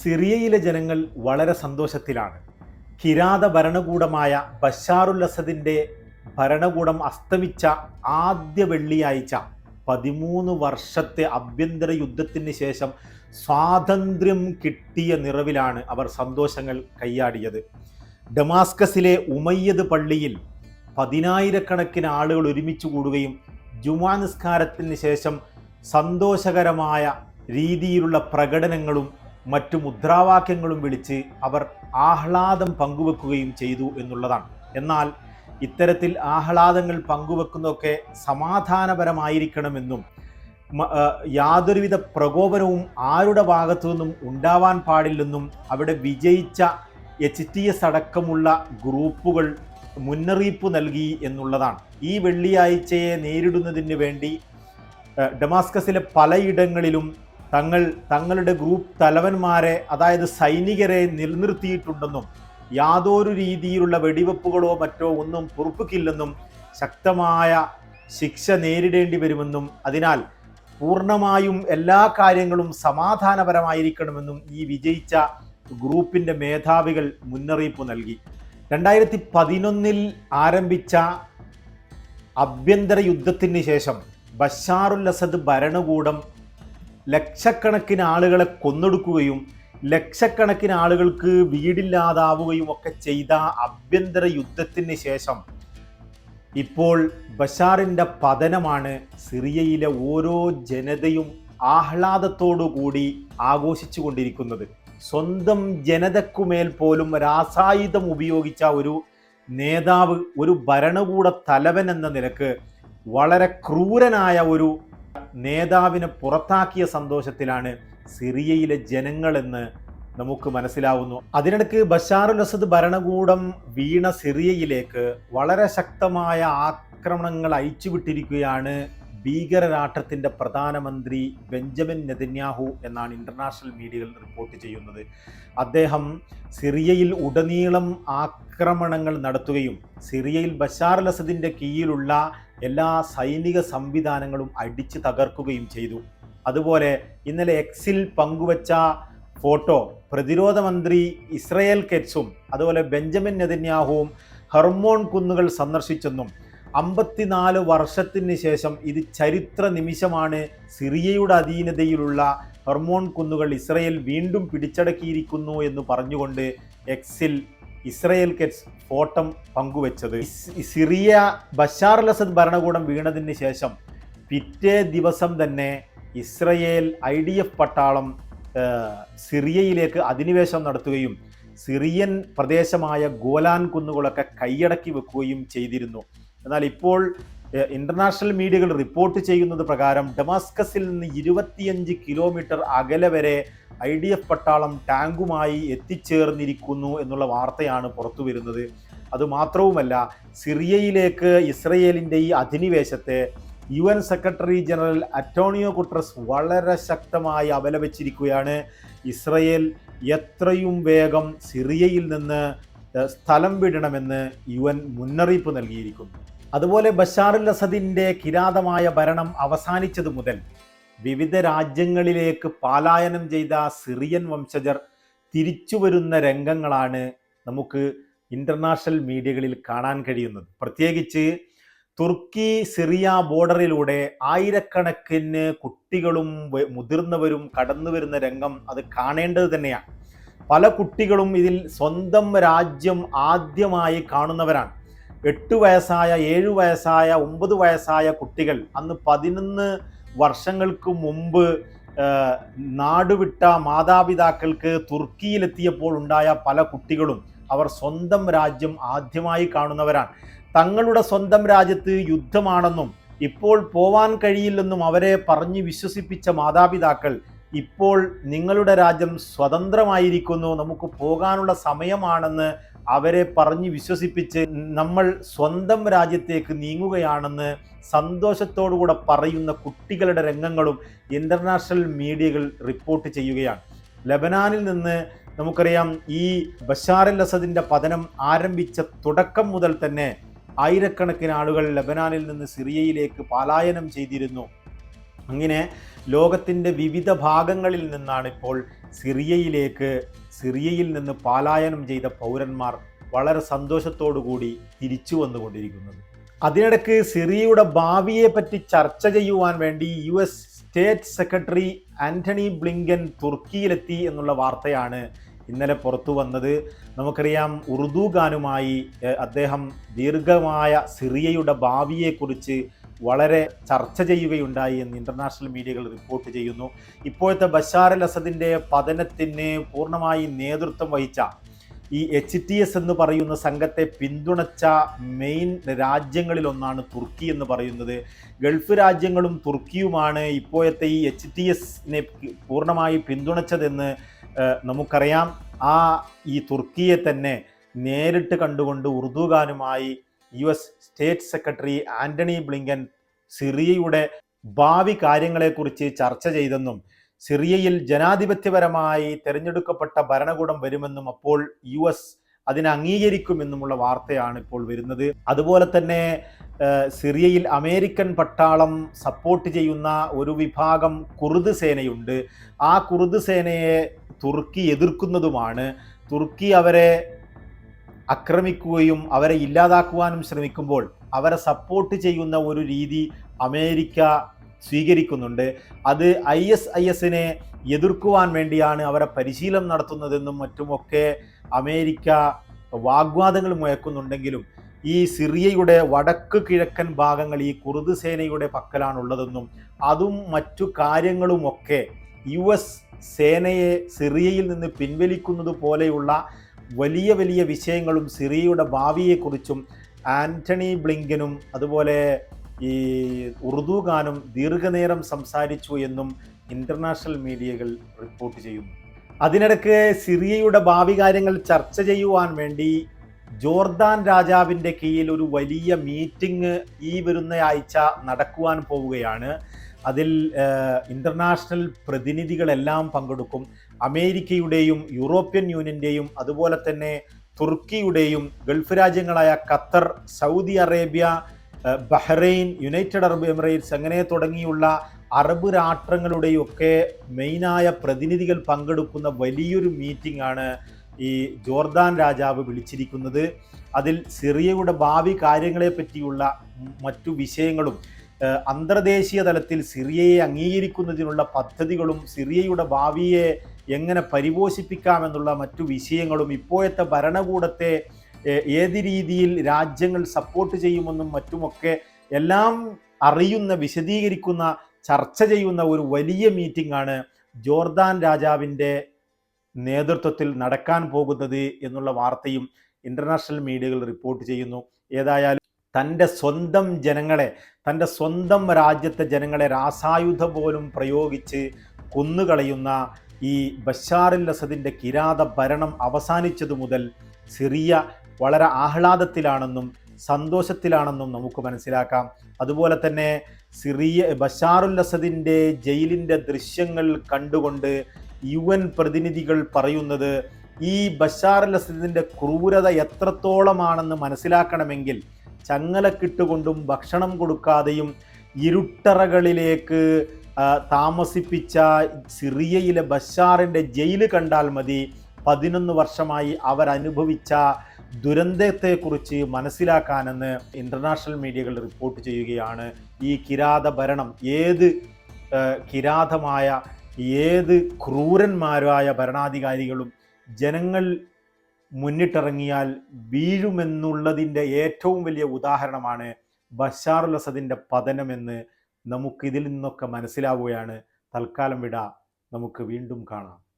സിറിയയിലെ ജനങ്ങൾ വളരെ സന്തോഷത്തിലാണ്. കിരാത ഭരണകൂടമായ ബഷാറുൽ അസദിന്റെ ഭരണകൂടം അസ്തമിച്ച ആദ്യ വെള്ളിയാഴ്ച പതിമൂന്ന് വർഷത്തെ ആഭ്യന്തര യുദ്ധത്തിന് ശേഷം സ്വാതന്ത്ര്യം കിട്ടിയ നിറവിലാണ് അവർ സന്തോഷങ്ങൾ കൈയാടിയത്. ഡമാസ്കസിലെ ഉമയ്യദ് പള്ളിയിൽ പതിനായിരക്കണക്കിന് ആളുകൾ ഒരുമിച്ച് കൂടുകയും ജുമാ നിസ്കാരത്തിന് ശേഷം സന്തോഷകരമായ രീതിയിലുള്ള പ്രകടനങ്ങളും മറ്റു മുദ്രാവാക്യങ്ങളും വിളിച്ച് അവർ ആഹ്ലാദം പങ്കുവെക്കുകയും ചെയ്തു എന്നുള്ളതാണ്. എന്നാൽ ഇത്തരത്തിൽ ആഹ്ലാദങ്ങൾ പങ്കുവെക്കുന്നതൊക്കെ സമാധാനപരമായിരിക്കണമെന്നും യാതൊരുവിധ പ്രകോപനവും ആരുടെ ഭാഗത്തു നിന്നും ഉണ്ടാവാൻ പാടില്ലെന്നും അവിടെ വിജയിച്ച എച്ച് ടി എസ് അടക്കമുള്ള ഗ്രൂപ്പുകൾ മുന്നറിയിപ്പ് നൽകി എന്നുള്ളതാണ്. ഈ വെള്ളിയാഴ്ചയെ നേരിടുന്നതിന് വേണ്ടി ഡമാസ്കസിലെ പലയിടങ്ങളിലും തങ്ങൾ തങ്ങളുടെ ഗ്രൂപ്പ് തലവന്മാരെ അതായത് സൈനികരെ നിലനിർത്തിയിട്ടുണ്ടെന്നും യാതൊരു രീതിയിലുള്ള വെടിവെപ്പുകളോ മറ്റോ ഒന്നും പൊറുപ്പിക്കില്ലെന്നും ശക്തമായ ശിക്ഷ നേരിടേണ്ടി വരുമെന്നും അതിനാൽ പൂർണമായും എല്ലാ കാര്യങ്ങളും സമാധാനപരമായിരിക്കണമെന്നും ഈ വിജയിച്ച ഗ്രൂപ്പിന്റെ മേധാവികൾ മുന്നറിയിപ്പ് നൽകി. രണ്ടായിരത്തി പതിനൊന്നിൽ ആരംഭിച്ച ആഭ്യന്തര യുദ്ധത്തിന് ശേഷം ബഷാറുൽ അസദ് ഭരണകൂടം ലക്ഷക്കണക്കിന് ആളുകളെ കൊന്നൊടുക്കുകയും ലക്ഷക്കണക്കിന് ആളുകൾക്ക് വീടില്ലാതാവുകയും ഒക്കെ ചെയ്ത ആഭ്യന്തര യുദ്ധത്തിന് ശേഷം ഇപ്പോൾ ബഷാറിന്റെ പതനമാണ് സിറിയയിലെ ഓരോ ജനതയും ആഹ്ലാദത്തോടു കൂടി ആഘോഷിച്ചു കൊണ്ടിരിക്കുന്നത് സ്വന്തം ജനതക്കുമേൽ പോലും രാസായുധം ഉപയോഗിച്ച ഒരു നേതാവ് ഒരു ഭരണകൂട തലവൻ എന്ന നിലയ്ക്ക് വളരെ ക്രൂരനായ ഒരു നേതാവിനെ പുറത്താക്കിയ സന്തോഷത്തിലാണ് സിറിയയിലെ ജനങ്ങളെന്ന് നമുക്ക് മനസ്സിലാവുന്നു. അതിനിടയ്ക്ക് ബഷാറുൽ അസദ് ഭരണകൂടം വീണ സിറിയയിലേക്ക് വളരെ ശക്തമായ ആക്രമണങ്ങൾ അയച്ചുവിട്ടിരിക്കുകയാണ് ഭീകരരാഷ്ട്രത്തിന്റെ പ്രധാനമന്ത്രി ബെഞ്ചമിൻ നെതന്യാഹു എന്നാണ് ഇന്റർനാഷണൽ മീഡിയകൾ റിപ്പോർട്ട് ചെയ്യുന്നത്. അദ്ദേഹം സിറിയയിൽ ഉടനീളം ആക്രമണങ്ങൾ നടത്തുകയും സിറിയയിൽ ബഷാർ അൽ കീഴിലുള്ള എല്ലാ സൈനിക സംവിധാനങ്ങളും അടിച്ചു തകർക്കുകയും ചെയ്തു. അതുപോലെ ഇന്നലെ എക്സിൽ പങ്കുവച്ച ഫോട്ടോ പ്രതിരോധ മന്ത്രി ഇസ്രയേൽ കെറ്റ്സും അതുപോലെ ബെഞ്ചമിൻ നെതന്യാഹുവും ഹെർമോൺ കുന്നുകൾ സന്ദർശിച്ചെന്നും അമ്പത്തിനാല് വർഷത്തിന് ശേഷം ഇത് ചരിത്ര നിമിഷമാണ് സിറിയയുടെ അധീനതയിലുള്ള ഹെർമോൺ കുന്നുകൾ ഇസ്രയേൽ വീണ്ടും പിടിച്ചടക്കിയിരിക്കുന്നു എന്ന് പറഞ്ഞുകൊണ്ട് എക്സിൽ ഇസ്രയേൽ കെറ്റ്സ് ഫോട്ടം പങ്കുവച്ചത്. സിറിയ ബഷാർ അസദ് ഭരണകൂടം വീണതിന് ശേഷം പിറ്റേ ദിവസം തന്നെ ഇസ്രയേൽ ഐ ഡി എഫ് പട്ടാളം സിറിയയിലേക്ക് അധിനിവേശം നടത്തുകയും സിറിയൻ പ്രദേശമായ ഗോലാൻ കുന്നുകളൊക്കെ കൈയടക്കി വെക്കുകയും ചെയ്തിരുന്നു. എന്നാൽ ഇപ്പോൾ ഇന്റർനാഷണൽ മീഡിയകൾ റിപ്പോർട്ട് ചെയ്യുന്നത് പ്രകാരം ഡമാസ്കസിൽ നിന്ന് ഇരുപത്തിയഞ്ച് കിലോമീറ്റർ അകലെ വരെ ഐ ഡി എഫ് പട്ടാളം ടാങ്കുമായി എത്തിച്ചേർന്നിരിക്കുന്നു എന്നുള്ള വാർത്തയാണ് പുറത്തു വരുന്നത്. അതുമാത്രവുമല്ല സിറിയയിലേക്ക് ഇസ്രയേലിന്റെ ഈ അധിനിവേശത്തെ U N secretary general Antonio Guterres വളരെ ശക്തമായി അപലപിച്ചിരിക്കുകയാണ്. ഇസ്രയേൽ എത്രയും വേഗം സിറിയയിൽ നിന്ന് സ്ഥലം വിടണമെന്ന് യു എൻ മുന്നറിയിപ്പ് നൽകിയിരിക്കുന്നു. അതുപോലെ ബഷാറുൽ അസദിന്റെ കിരാതമായ ഭരണം അവസാനിച്ചതു മുതൽ വിവിധ രാജ്യങ്ങളിലേക്ക് പാലായനം ചെയ്ത സിറിയൻ വംശജർ തിരിച്ചു വരുന്ന രംഗങ്ങളാണ് നമുക്ക് ഇന്റർനാഷണൽ മീഡിയകളിൽ കാണാൻ കഴിയുന്നത്. പ്രത്യേകിച്ച് തുർക്കി സിറിയ ബോർഡറിലൂടെ ആയിരക്കണക്കിന് കുട്ടികളും മുതിർന്നവരും കടന്നു വരുന്ന രംഗം അത് കാണേണ്ടത് തന്നെയാണ്. പല കുട്ടികളും ഇതിൽ സ്വന്തം രാജ്യം ആദ്യമായി കാണുന്നവരാണ്. എട്ട് വയസ്സായ ഏഴ് വയസ്സായ ഒമ്പത് വയസ്സായ കുട്ടികൾ അന്ന് പതിനൊന്ന് വർഷങ്ങൾക്ക് മുമ്പ് നാടുവിട്ട മാതാപിതാക്കൾക്ക് തുർക്കിയിലെത്തിയപ്പോൾ ഉണ്ടായ പല കുട്ടികളും അവർ സ്വന്തം രാജ്യം ആദ്യമായി കാണുന്നവരാണ്. തങ്ങളുടെ സ്വന്തം രാജ്യത്ത് യുദ്ധമാണെന്നും ഇപ്പോൾ പോവാൻ കഴിയില്ലെന്നും അവരെ പറഞ്ഞു വിശ്വസിപ്പിച്ച മാതാപിതാക്കൾ ഇപ്പോൾ നിങ്ങളുടെ രാജ്യം സ്വതന്ത്രമായിരിക്കുന്നു നമുക്ക് പോകാനുള്ള സമയമാണെന്ന് അവരെ പറഞ്ഞ് വിശ്വസിപ്പിച്ച് നമ്മൾ സ്വന്തം രാജ്യത്തേക്ക് നീങ്ങുകയാണെന്ന് സന്തോഷത്തോടുകൂടെ പറയുന്ന കുട്ടികളുടെ രംഗങ്ങളും ഇന്റർനാഷണൽ മീഡിയകൾ റിപ്പോർട്ട് ചെയ്യുകയാണ്. ലബനാനിൽ നിന്ന് നമുക്കറിയാം ഈ ബഷാർ അൽ അസദിന്റെ പതനം ആരംഭിച്ച തുടക്കം മുതൽ തന്നെ ആയിരക്കണക്കിന് ആളുകൾ ലബനാനിൽ നിന്ന് സിറിയയിലേക്ക് പലായനം ചെയ്തിരുന്നു. അങ്ങനെ ലോകത്തിന്റെ വിവിധ ഭാഗങ്ങളിൽ നിന്നാണ് ഇപ്പോൾ സിറിയയിലേക്ക് സിറിയയിൽ നിന്ന് പാലായനം ചെയ്ത പൗരന്മാർ വളരെ സന്തോഷത്തോടു കൂടി തിരിച്ചു വന്നുകൊണ്ടിരിക്കുന്നത്. അതിനിടയ്ക്ക് സിറിയയുടെ ഭാവിയെപ്പറ്റി ചർച്ച ചെയ്യുവാൻ വേണ്ടി U S state secretary Antony Blinken തുർക്കിയിലെത്തി എന്നുള്ള വാർത്തയാണ് ഇന്നലെ പുറത്തു വന്നത്. നമുക്കറിയാം ഉറുദു ഗാനുമായി അദ്ദേഹം ദീർഘമായ സിറിയയുടെ ഭാവിയെക്കുറിച്ച് വളരെ ചർച്ച ചെയ്യുകയുണ്ടായി എന്ന് ഇന്റർനാഷണൽ മീഡിയകൾ റിപ്പോർട്ട് ചെയ്യുന്നു. ഇപ്പോഴത്തെ ബഷാർ അൽ അസദിന്റെ പതനത്തിന് പൂർണമായി നേതൃത്വം വഹിച്ച ഈ എച്ച് ടി എസ് എന്ന് പറയുന്ന സംഘത്തെ പിന്തുണച്ച മെയിൻ രാജ്യങ്ങളിലൊന്നാണ് തുർക്കി എന്ന് പറയുന്നത്. ഗൾഫ് രാജ്യങ്ങളും തുർക്കിയുമാണ് ഇപ്പോഴത്തെ ഈ എച്ച് ടി എസിനെ പൂർണമായി പിന്തുണച്ചതെന്ന് നമുക്കറിയാം. ആ ഈ തുർക്കിയെ തന്നെ നേരിട്ട് കണ്ടുകൊണ്ട് ഉറുദുഗാനുമായി U S state secretary Antony Blinken സിറിയയുടെ ഭാവി കാര്യങ്ങളെക്കുറിച്ച് ചർച്ച ചെയ്തെന്നും സിറിയയിൽ ജനാധിപത്യപരമായി തെരഞ്ഞെടുക്കപ്പെട്ട ഭരണകൂടം വരുമെന്നും അപ്പോൾ യു എസ് അതിനെ അംഗീകരിക്കുമെന്നുമുള്ള വാർത്തയാണ് ഇപ്പോൾ വരുന്നത്. അതുപോലെ തന്നെ സിറിയയിൽ അമേരിക്കൻ പട്ടാളം സപ്പോർട്ട് ചെയ്യുന്ന ഒരു വിഭാഗം കുർദ് സേനയുണ്ട്. ആ കുർദ് സേനയെ തുർക്കി എതിർക്കുന്നതുമാണ്. തുർക്കി അവരെ ആക്രമിക്കുകയും അവരെ ഇല്ലാതാക്കുവാനും ശ്രമിക്കുമ്പോൾ അവരെ സപ്പോർട്ട് ചെയ്യുന്ന ഒരു രീതി അമേരിക്ക സ്വീകരിക്കുന്നുണ്ട്. അത് ഐ എസ് ഐ എസിനെ എതിർക്കുവാൻ വേണ്ടിയാണ് അവരെ പരിശീലനം നടത്തുന്നതെന്നും മറ്റുമൊക്കെ അമേരിക്ക വാഗ്വാദങ്ങൾ മുഴക്കുന്നുണ്ടെങ്കിലും ഈ സിറിയയുടെ വടക്ക് കിഴക്കൻ ഭാഗങ്ങൾ ഈ കുർദ് സേനയുടെ പക്കലാണുള്ളതെന്നും അതും മറ്റു കാര്യങ്ങളുമൊക്കെ യു എസ് സേനയെ സിറിയയിൽ നിന്ന് പിൻവലിക്കുന്നത് പോലെയുള്ള വലിയ വലിയ വിഷയങ്ങളും സിറിയയുടെ ഭാവിയെക്കുറിച്ചും ആന്റണി ബ്ലിങ്കനും അതുപോലെ ഈ ഉറുദു ഖാനും ദീർഘനേരം സംസാരിച്ചു എന്നും ഇന്റർനാഷണൽ മീഡിയകൾ റിപ്പോർട്ട് ചെയ്യുന്നു. അതിനിടയ്ക്ക് സിറിയയുടെ ഭാവി കാര്യങ്ങൾ ചർച്ച ചെയ്യുവാൻ വേണ്ടി ജോർദാൻ രാജാവിന്റെ കീഴിൽ ഒരു വലിയ മീറ്റിംഗ് ഈ വരുന്ന ആഴ്ച നടക്കുവാൻ പോവുകയാണ്. അതിൽ ഇന്റർനാഷണൽ പ്രതിനിധികളെല്ലാം പങ്കെടുക്കും. അമേരിക്കയുടെയും യൂറോപ്യൻ യൂണിയന്റെയും അതുപോലെ തന്നെ തുർക്കിയുടെയും Gulf രാജ്യങ്ങളായ Qatar Saudi Arabia Bahrain United Arab Emirates അങ്ങനെ തുടങ്ങിയുള്ള അറബ് രാഷ്ട്രങ്ങളുടെയൊക്കെ മെയിനായ പ്രതിനിധികൾ പങ്കെടുക്കുന്ന വലിയൊരു മീറ്റിംഗ് ആണ് ഈ ജോർദാൻ രാജാവ് വിളിച്ചിരിക്കുന്നത്. അതിൽ സിറിയയുടെ ഭാവി കാര്യങ്ങളെ പറ്റിയുള്ള മറ്റു വിഷയങ്ങളും അന്തർദേശീയ തലത്തിൽ സിറിയയെ അംഗീകരിക്കുന്നതിനുള്ള പദ്ധതികളും സിറിയയുടെ ഭാവിയെ എങ്ങനെ പരിപോഷിപ്പിക്കാമെന്നുള്ള മറ്റു വിഷയങ്ങളും ഇപ്പോഴത്തെ ഭരണകൂടത്തെ ഏത് രീതിയിൽ രാജ്യങ്ങൾ സപ്പോർട്ട് ചെയ്യുമെന്നും മറ്റുമൊക്കെ എല്ലാം അറിയുന്ന വിശദീകരിക്കുന്ന ചർച്ച ചെയ്യുന്ന ഒരു വലിയ മീറ്റിംഗ് ആണ് ജോർദാൻ രാജാവിന്റെ നേതൃത്വത്തിൽ നടക്കാൻ പോകുന്നത് എന്നുള്ള വാർത്തയും ഇന്റർനാഷണൽ മീഡിയകൾ റിപ്പോർട്ട് ചെയ്യുന്നു. ഏതായാലും തന്റെ സ്വന്തം ജനങ്ങളെ തന്റെ സ്വന്തം രാജ്യത്തെ ജനങ്ങളെ രാസായുധ പോലും പ്രയോഗിച്ച് കൊന്നുകളയുന്ന ഈ ബഷാറിൽ അസദിന്റെ കിരാത ഭരണം അവസാനിച്ചതു മുതൽ സിറിയ വളരെ ആഹ്ലാദത്തിലാണെന്നും സന്തോഷത്തിലാണെന്നും നമുക്ക് മനസ്സിലാക്കാം. അതുപോലെ തന്നെ സിറിയ ബഷാറുൽ അസദിന്റെ ജയിലിന്റെ ദൃശ്യങ്ങൾ കണ്ടുകൊണ്ട് യു എൻ പ്രതിനിധികൾ പറയുന്നത് ഈ ബഷാറുൽ അസദിന്റെ ക്രൂരത എത്രത്തോളമാണെന്ന് മനസ്സിലാക്കണമെങ്കിൽ ചങ്ങലക്കിട്ടുകൊണ്ടും ഭക്ഷണം കൊടുക്കാതെയും ഇരുട്ടറകളിലേക്ക് താമസിപ്പിച്ച സിറിയയിലെ ബഷാറിന്റെ ജയിൽ കണ്ടാൽ മതി. പതിനൊന്ന് വർഷമായി അവരനുഭവിച്ച ദുരന്തത്തെക്കുറിച്ച് മനസ്സിലാക്കാനെന്ന് ഇന്റർനാഷണൽ മീഡിയകൾ റിപ്പോർട്ട് ചെയ്യുകയാണ്. ഈ കിരാത ഭരണം ഏത് കിരാതമായ ഏത് ക്രൂരന്മാരായ ഭരണാധികാരികളും ജനങ്ങൾ മുന്നിട്ടിറങ്ങിയാൽ വീഴുമെന്നുള്ളതിന്റെ ഏറ്റവും വലിയ ഉദാഹരണമാണ് ബഷാറുൽ അസദിന്റെ പതനമെന്ന് നമുക്കിതിൽ നിന്നൊക്കെ മനസ്സിലാവുകയാണ്. തൽക്കാലം വിട. നമുക്ക് വീണ്ടും കാണാം.